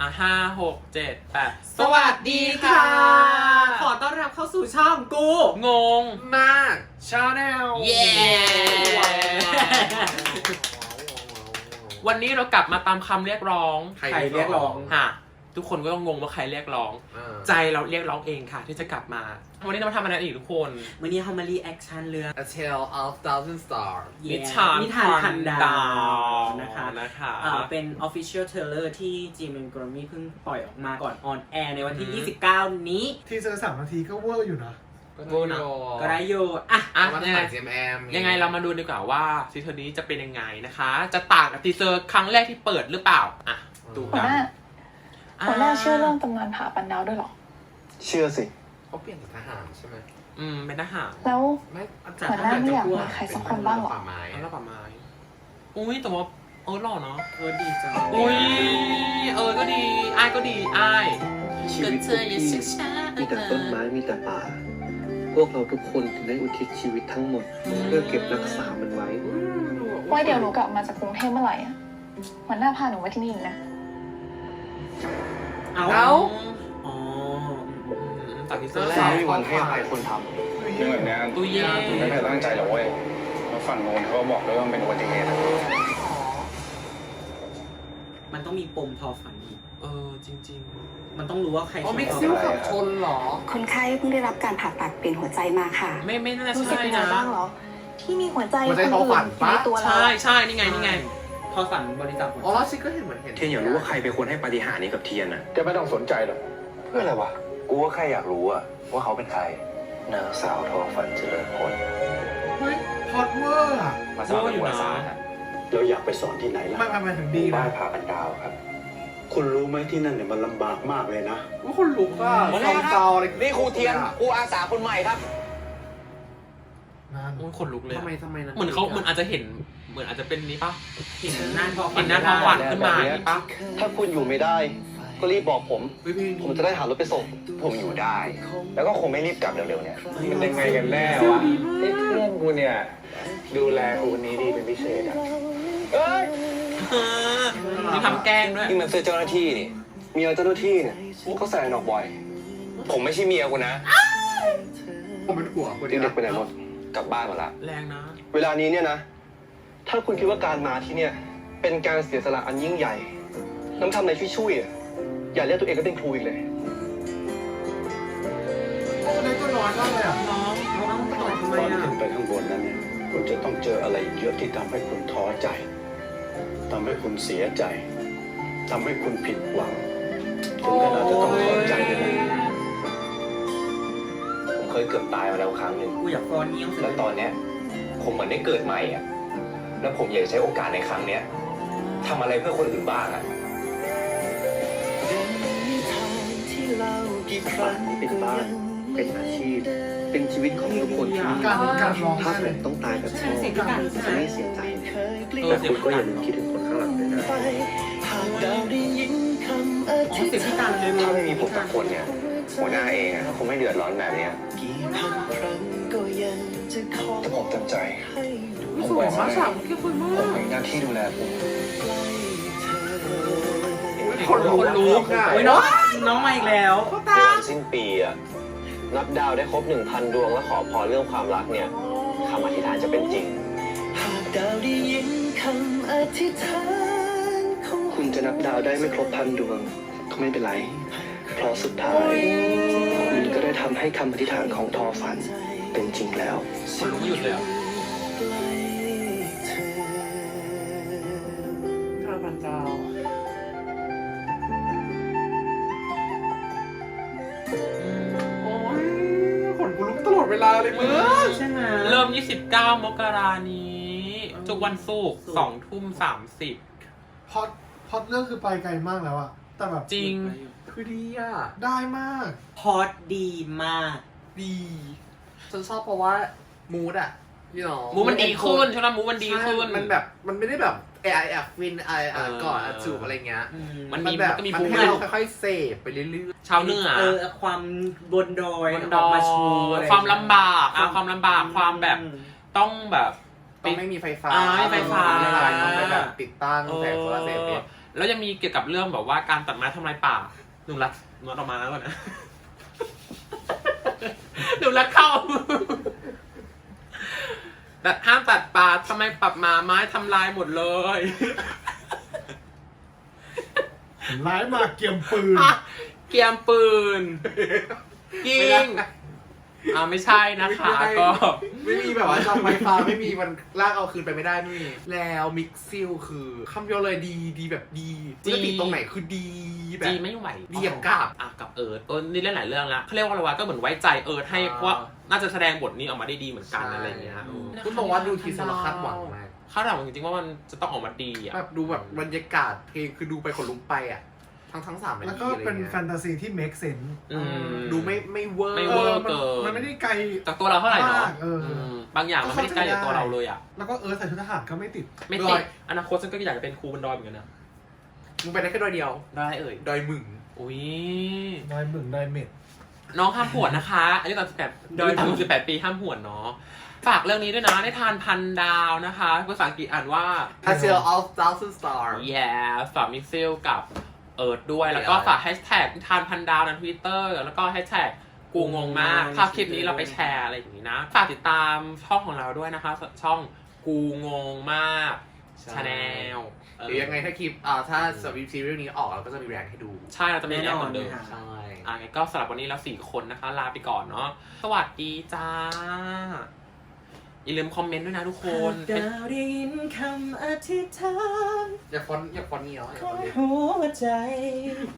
อะห้าหกเจ็ดแปดสวัสดีค่ะ ขอต้อนรับเข้าสู่ช่องกู งง มากชาแนลเย้ วันนี้เรากลับมาตามคำเรียกร้องใครเรียกร้องฮะทุกคนก็ต้องงงว่าใครเรียกร้อง ใจเราเรียกร้องเองค่ะ ที่จะกลับมา วันนี้เรามาทำอะไรอีกทุกคน วันนี้เขามารีแอคชั่นเรื่อง A Tale of Thousand Stars นิทานนิทานพันดาว นะคะนะคะอ่าเป็น Official Trailer ที่จีมินกรมีเพิ่งปล่อยออกมาก่อนออนแอร์ในวันที่อืม29 นี้ ทีเซอร์สามนาทีก็เวอร์อยู่นะ ก็โง่นะ ก็ได้อยู่อะ อะมันยังไงถ่าย GMM ยังไงเรามาดูดีกว่าว่าซีซั่นนี้จะเป็นยังไงนะคะ จะต่างกับทีเซอร์ครั้งแรกที่เปิดหรือเปล่า อะ ดูหัวกันหน้าหัวหน้าเชื่อเรื่องตำนานผาปันดาวด้วยเหรอ เชื่อสิ เขาเปลี่ยนจากทหารใช่ไหมอืม เป็นทหารแล้ว ไม่จากหัวหน้าไม่อยากมีใครสักคนบ้างเหรอ ป่าไม้แล้วป่าไม้ อุ้ยแต่ว่า เออหล่อเนาะเออดีจังอุ้ยเออก็ดีอ้ายก็ดีอ้ายชีวิตพวกพี่มีแต่ต้นไม้มีแต่ป่า พวกเราทุกคนถึงได้อุทิศชีวิตทั้งหมด เพื่อเก็บรักษามันไว้ไว้เดี๋ยวหนูกลับมาจากกรุงเทพเมื่อไหร่อะหัวหน้าพาหนูมาที่นี่อีกนะ เอาเอ้าอ๋อจากทีเซอร์แรไม่กมีวันให้อภัยคนทเรื่องแบบเนี้ยตุ้ยเย่ไม่ได้ตั้งใจหรอกเว้ยแล้วฝั่งโน้นเขาก็บอกด้วยว่ามันเป็นอุบัติเหตุอะ มันต้องมีปมทอฝันอีก เออจริงมันต้องรู้ว่าใครอ๋อชมิกอบซิลขับชนเหรอ คนไข้เพิ่งได้รับการผ่าตัดเปลี่ยนหัวใจมาค่ะๆไม่ไม่น่าจะรู้สึกใช่ยังไงนะ บ้างเหรอ ที่มีหัวใจหัวใจคนเขาอื่ฝันนอยู่ปะ ในตัวเรา ใช่ใช่นี่ไงนี่ไงทอฝันบริจาคหัวอ๋อใจแล้วชิคก็เห็นเหมือนเห็นำเทียนอยากรู้ว่าใครเป็นคนให้ปาฏิหาริย์นี้กับเทียนอะ แกไม่ต้องสนใจหรอกเพื่ออะไรวะ กูก็แค่อยากรู้อะว่าเขาเป็นใคร นางสาวทอฝันเจริญผลเฮ้ยพอดเวอร์อะ มาสอนประวัติศาสตร์อะ เราอยากไปสอนที่ไหนล่ะไม่ไม่ไม่ถึงหดีมู่บ้านะนผาปันดาวครับ คุณรู้ไหมที่นั่นเนี่ยมันลำบากมากเลยนะว่าคนลุกอะเศร้าเศร้าๆอะไรนี่ครูเทียนครูอาสาคนใหม่ครับ นั่นโอ้ยขนลุกเลยทำอะไมทำไมนะเหมือนเขาเหมือนอาจจะเห็น เหมือนอาจจะเป็นนี้ปะเห็นหน้าทอฝัเห็นหน้าทองหวานขึ้นมาอย่างนี้ปะถ้าคุณอยู่ไม่ได้ ก็รีบบอกผมวิพี่ผมจะได้หารถไปส่ง ผมอยู่ได้ แล้วก็คงไม่รีบกลับเร็วๆเนี่ย มันยังไงกันแน่วะไอ้เพื่อนกูเนี่ย ดูแลกูคนนี้ดีเป็นพิเศษอะ เอ้ยเออมีทำแกล้งด้วยนี่มันเสื้อเจ้าหน้าที่นี่เมียเจ้าหน้าที่เนี่ยเขาใส่ดอกบ่อย ผมไม่ใช่เมียกูนะผมเป็นผัวคนเด็นี้กๆไปไหนหมดกลับบ้านหมดละ แรงนะ เวลานี้เนี่ยนะ ถ้าคุณคิดว่าการมาที่เนี่ย เป็นการเสียสละอันยิ่งใหญ่ น้ำทำในช่วยช่วยๆอะอย่าเรียกตัวเองว่าเป็นครูอีกเลย โอ้เล็กตัวน้อยมากเลยอะน้องน้องต่อทำไมตอนอะ ขึ้นไปข้างบนนั้นเนี่ยคุณจะต้องเจออะไรเยอะที่ทำให้คุณท้อใจ ทำให้คุณเสียใจทำให้คุณผิดหวังถึงขนาดจะต้องถอดใจเลยนะผมเคยเกือบตายมาแล้วครั้งหนึ่งกูอยากฟ้อนเงี้ยวเสร็จแล้วตอนเนี้ยผมเหมือนได้เกิดใหม่อะแล้วผมอยากจะใช้โอกาสในครั้งเนี้ยทำอะไรเพื่อคนอื่นบ้างอะฝันเป็นบ้านเป็นอาชีพ เป็นชีวิตของทุกคนที่นี่การการร้องถ้าไห้ผมต้องตายแบบพ่อจะไม่เสียใจเออแต่เสียคุงณก็ดัอย่างลืมคิดถึงคนข้างหลังด้วยนะอ๋อเสียงพี่ตันเลยถ้าไม่มีผมสักคนเนี่ยหัวหน้าเองอะคงไม่เดือดร้อนแบบเนี้ยแต่ผมเต็มใจผมสวยมากเลฉากเมื่อกี้สวยมาผมกมีหน้าที่ดูแลคุณคนลุกคนลุกอะโอ้ยน้องน้องมาอีกแล้วในวันสิ้นปีอะ นับดาวได้ครบหนึ่งพันดวงแล้วขอพรเรื่องความรักเนี่ยคำอธิษฐานจะเป็นจริงคุณจะนับดาวได้ไม่ครบพันดวง ก็ไม่เป็นไร เพราะสุดท้าย คุณก็ได้ทำให้คำอธิษฐานของทอฝันเป็นจริงแล้ว คนลุกไม่หยุดเลยอะ เวลาเลยมึงใช่ไหมเริ่ม 29 มกรานี้ทุกวันศุกร์สองทุ่มสามสิบ พอดพอดเรื่องคือไปไกลมากแล้วอะแต่แบบจริง คือดีอะ ได้มาก พอดดีมาก ดีฉันชอบเพราะว่ามูดอะยี่หนอมูมันดีขึ้นใช่ไหมมูมันดีขึ้น มันแบบ มันไม่ได้แบบ ไอไอแอบฟินไอไอเออก่อนอะจูบอะไรเงี้ยมันมันแบบมันก็มีมันให้เราค่อยๆเสพไปเรื่อยชาวเหนือเออความบนดอยบนดอมาชูอะไรยความลำบากอะความลำบากความแบบอืม ต้องแบบ ๆต้องไม่มีไฟฟ้าอ่าไม่มีไฟฟ้า ต้องไปแบบติดตั้งแสงโซลาร์เซลล์เนี่ยแล้วยังมีเกี่ยวกับเรื่องแบบว่าการตัดไม้ทำลายป่าหนุ่มรัดนวดออกมาแล้วก่อนนะหนุ่มรัดเข้าแต่ห้ามำไมปรับมาไม้ทำลายหมดเลย ร้ายมากเกียมปืน อะเกียมปืน ยิง อ่าไม่ใช่นะคะ ไม่ได้ ก็ไม่มีแบบว่าจองไวไฟไม่มีมันลากเอาคืนไปไม่ได้ไม่มีแล้วมิกซิลคือคำเดียวเลยดีดีแบบดีดีจะติดตรงไหนคือดีแบบ จีไม่ไหวดีอย่างกราบอะกับเอิร์ธเอิร์ธนี่เล่นหลายเรื่องแล้วเขาเรียกว่าอะไรวะก็เหมือนไว้ใจเอิร์ธให้อ่า เพราะว่าน่าจะแสดงบทนี้ออกมาได้ดีเหมือนกันอะไรอย่างเงี้ยอืมอืมคุณบอกว่าดูทีเซอร์แล้วคาดหวังมากคาดหวังจริงๆว่ามันจะต้องออกมาดีอะ แบบดูแบบบรรยากาศเพลงคือดูไปขนลุกไปอะ ทั้งทั้งสามนาแล้วทีก็อะไรเป็นเงี้ยแฟนตาซีที่ make sense อืม ดูไม่ไม่เวอร์ ไม่เอเวออร์ มันเกิน มันไม่ได้ไกล จากตัวเราเท่าไหร่เนาะมากเอออื มบางอย่างมันไม่ได้ใกล้จากตัวเราเลยอะ แล้วก็เออใส่ชุดทหารก็ไม่ติด ไม่ติดอนาคตฉันก็อยากจะเป็นครูบนดอยเหมือนกันนะ มึงไปได้แค่ดอยเดียว ได้เอ่ย ดอยมึง อุ้ย นายหมึงนายเม็ด น้องห้ามหวนนะคะ อายุต่ำสิบแปดโดยต่ำสิบแปดปีห้ามหวนเนาะ ฝากเรื่องนี้ด้วยนะได้ทานพันดาวนะคะ ภาษาอังกฤษอ่านว่า A Tale of Thousand Star yeah ฝากมิกซิลกับ เอิร์ดด้วย แล้วก็ Yeah. ฝากแฮชแท็กทานพันดาวในทวิตเตอร์แล้วก็แฮชแท็กกูงงมากกูงงภาพคลิปนี้เราไปแชร์อะไรอย่างนี้นะ ฝากติดตามช่องของเราด้วยนะคะ ช่องกูงงมากชาแนลหรือยังไงถ้าคลิปอ่าถ้าสวิปซีรีส์นี้ออกเราก็จะมีแรงให้ดู ใช่เราจะมีแน่แน่นอนเหมือนเดิมค่ะใช่อะงั้นก็สำหรับวันนี้เราสี่คนนะคะ ลาไปก่อนเนาะสวัสดีจ้า อย่าลืมคอมเมนต์ด้วยนะทุกคนดาวได้ยินคำอธิษฐานอย่าฟอนต์อย่าฟอนต์นี้เนาะอย่าขฟออนต์นี้หัวใจ